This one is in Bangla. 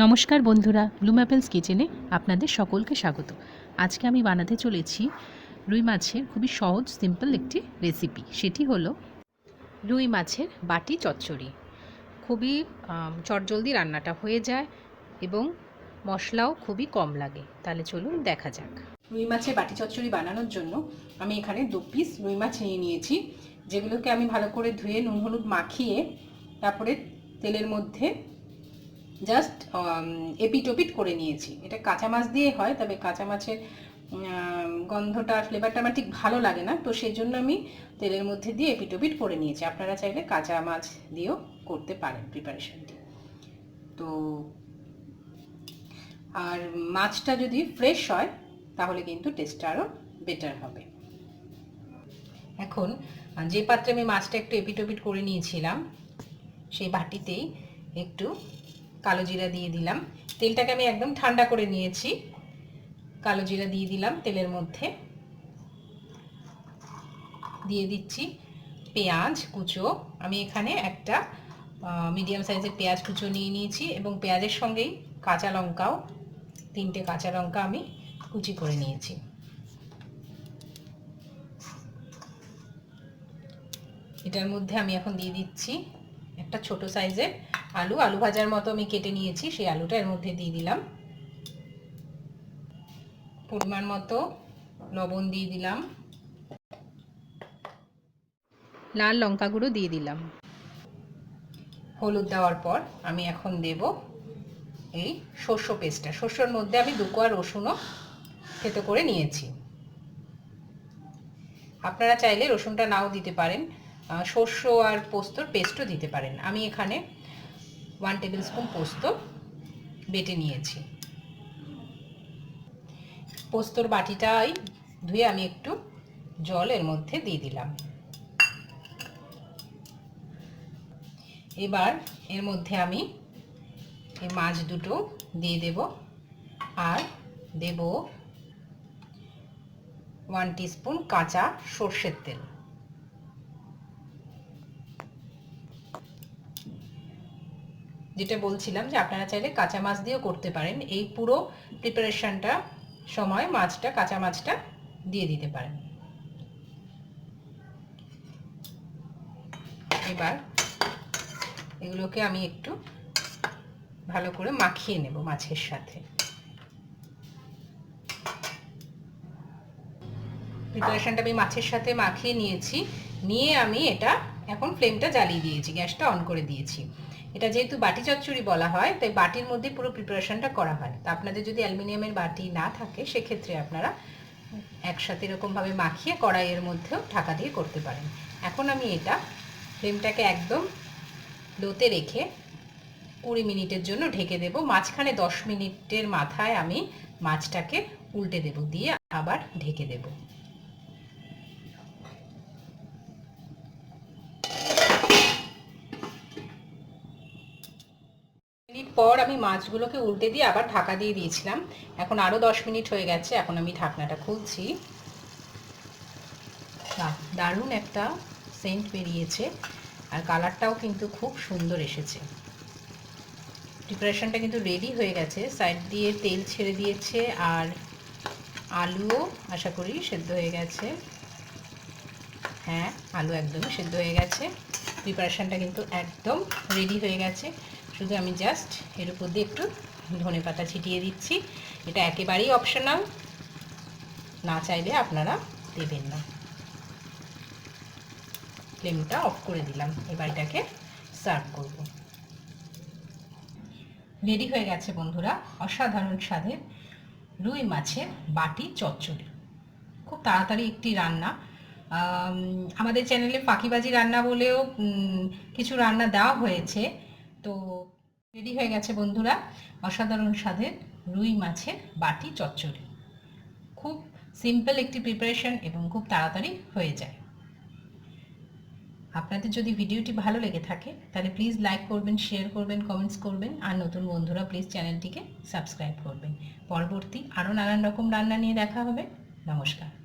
নমস্কার বন্ধুরা, ব্লুম অ্যাপেলস কিচেনে আপনাদের সকলকে স্বাগত। আজকে আমি বানাতে চলেছি রুই মাছের খুবই সহজ, সিম্পল একটি রেসিপি। সেটি হলো রুই মাছের বাটি চচ্চড়ি। খুবই চটজলদি রান্নাটা হয়ে যায় এবং মশলাও খুবই কম লাগে। তাহলে চলুন দেখা যাক। রুই মাছের বাটি চচ্চড়ি বানানোর জন্য আমি এখানে দু পিস রুই মাছ নিয়ে নিয়েছি, যেগুলোকে আমি ভালো করে ধুয়ে নুন হলুদ মাখিয়ে তারপরে তেলের মধ্যে জাস্ট এপিটোপিট করে নিয়েছি। এটা কাঁচা মাছ দিয়ে হয়, তবে কাঁচা মাছের গন্ধটা ফ্লেভারটা আমার ঠিক ভালো লাগে না, তো সেই জন্য আমি তেলের মধ্যে দিয়ে এপিটোপিট করে নিয়েছি। আপনারা চাইলে কাঁচা মাছ দিয়েও করতে পারেন প্রিপারেশনটি তো আর মাছটা যদি ফ্রেশ হয়, তাহলে কিন্তু টেস্টটা আরও বেটার হবে। এখন যে পাত্রে আমি মাছটা একটু এপিটোপিট করে নিয়েছিলাম, সেই বাটিতেই একটু কালো জিরা দিয়ে দিলাম। তেলটাকে আমি একদম ঠান্ডা করে নিয়েছি। কালো জিরা দিয়ে দিলাম তেলের মধ্যে। দিয়ে দিচ্ছি পেঁয়াজ কুচো। আমি এখানে একটা মিডিয়াম সাইজের পেঁয়াজ কুচো নিয়ে নিয়েছি এবং পেঁয়াজের সঙ্গেই কাঁচা লঙ্কাও, তিনটে কাঁচা লঙ্কা আমি কুচি করে নিয়েছি। এটার মধ্যে আমি এখন দিয়ে দিচ্ছি একটা ছোট সাইজের আলু আলু ভাজার মতো আমি কেটে নিয়েছি, সেই আলুটা এর মধ্যে দিয়ে দিলাম। পরিমাণ মতো লবণ দিয়ে দিলাম। লাল লঙ্কা গুঁড়ো দিয়ে দিলাম। হলুদ দেওয়ার পর আমি এখন দেব এই শস্য পেস্টটা। শস্যর মধ্যে আমি দু কোয়া রসুনও থেতো করে নিয়েছি। আপনারা চাইলে রসুনটা নাও দিতে পারেন। শস্য আর পোস্তর পেস্টও দিতে পারেন। আমি এখানে ওয়ান টেবিল স্পুন পোস্ত বেটে নিয়েছি। পোস্তর বাটিটাই ধুয়ে আমি একটু জল এর মধ্যে দিয়ে দিলাম। এবার এর মধ্যে আমি এই মাছ দুটো দিয়ে দেব আর দেব ওয়ান টিস্পুন কাঁচা সর্ষের তেল। যেটা বলছিলাম যে আপনারা চাইলে কাঁচা মাছ দিয়েও করতে পারেন। এই পুরো প্রিপারেশনটা সময় মাছটা, কাঁচা মাছটা দিয়ে দিতে পারেন। এবার এগুলোকে আমি একটু ভালো করে মাখিয়ে নেব মাছের সাথে। প্রিপারেশনটা আমি মাছের সাথে মাখিয়ে নিয়েছি। নিয়ে আমি এটা এখন ফ্লেমটা জ্বালিয়ে দিয়েছি, গ্যাসটা অন করে দিয়েছি। এটা যেহেতু বাটি চচ্চড়ি বলা হয়, তাই বাটির মধ্যে পুরো প্রিপারেশনটা করা হয়। তা আপনাদের যদি অ্যালুমিনিয়ামের বাটি না থাকে, সেক্ষেত্রে আপনারা একসাথে এরকমভাবে মাখিয়ে কড়াইয়ের মধ্যেও ঢাকা দিয়ে করতে পারেন। এখন আমি এটা ফ্লেমটাকে একদম লোতে রেখে কুড়ি মিনিটের জন্য ঢেকে দেব। মাঝখানে দশ মিনিটের মাথায় আমি মাছটাকে উল্টে দেব, দিয়ে আবার ঢেকে দেব। পর আমি মাছগুলোকে উল্টে দিয়ে আবার ঢাকা দিয়ে দিয়েছিলাম। এখন আরও দশ মিনিট হয়ে গেছে, এখন আমি ঢাকনাটা খুলছি। দারুণ একটা সেন্ট বেরিয়েছে, আর কালারটাও কিন্তু খুব সুন্দর এসেছে। প্রিপারেশনটা কিন্তু রেডি হয়ে গেছে সাইড দিয়ে তেল ছেড়ে দিয়েছে, আর আলুও আশা করি সেদ্ধ হয়ে গেছে। হ্যাঁ আলু একদমই সেদ্ধ হয়ে গেছে। প্রিপারেশনটা কিন্তু একদম রেডি হয়ে গেছে। শুধু আমি জাস্ট এর উপর দিয়ে একটু ধনে পাতা ছিটিয়ে দিচ্ছি। এটা একেবারেই অপশনাল না চাইলে আপনারা দেবেন না। ফ্লেমটা অফ করে দিলাম। এবার এটাকে সার্ভ করব। রেডি হয়ে গেছে বন্ধুরা। অসাধারণ স্বাদের রুই মাছের বাটি চচ্চড়ি। খুব তাড়াতাড়ি একটি রান্না। আমাদের চ্যানেলে ফাঁকিবাজি রান্না বলেও কিছু রান্না দেওয়া হয়েছে। তো রেডি হয়ে গেছে, বন্ধুরা। অসাধারণ স্বাদের রুই মাছের বাটি চচ্চড়ি। খুব সিম্পল একটি প্রিপারেশন এবং খুব তাড়াতাড়ি হয়ে যায়। আপনাদের যদি ভিডিওটি ভালো লেগে থাকে, তাহলে প্লিজ লাইক করবেন শেয়ার করবেন কমেন্টস করবেন, আর নতুন বন্ধুরা প্লিজ চ্যানেলটিকে সাবস্ক্রাইব করবেন। পরবর্তী আরও নানান রকম রান্না নিয়ে দেখা হবে। নমস্কার।